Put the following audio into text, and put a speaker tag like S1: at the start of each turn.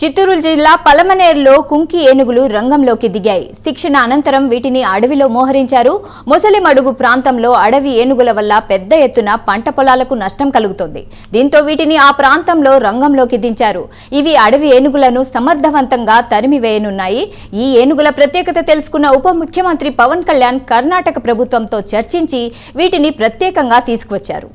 S1: చిత్తూరు జిల్లా పలమనేరులో కుంకి ఏనుగులు రంగంలోకి దిగాయి. శిక్షణ అనంతరం వీటిని అడవిలో మోహరించారు. ముసలిమడుగు ప్రాంతంలో అడవి ఏనుగుల వల్ల పెద్ద ఎత్తున పంట పొలాలకు నష్టం కలుగుతోంది. దీంతో వీటిని ఆ ప్రాంతంలో రంగంలోకి దించారు. ఇవి అడవి ఏనుగులను సమర్థవంతంగా తరిమివేయనున్నాయి. ఈ ఏనుగుల ప్రత్యేకత తెలుసుకున్న ఉప ముఖ్యమంత్రి పవన్ కళ్యాణ్ కర్ణాటక ప్రభుత్వంతో చర్చించి వీటిని ప్రత్యేకంగా తీసుకువచ్చారు.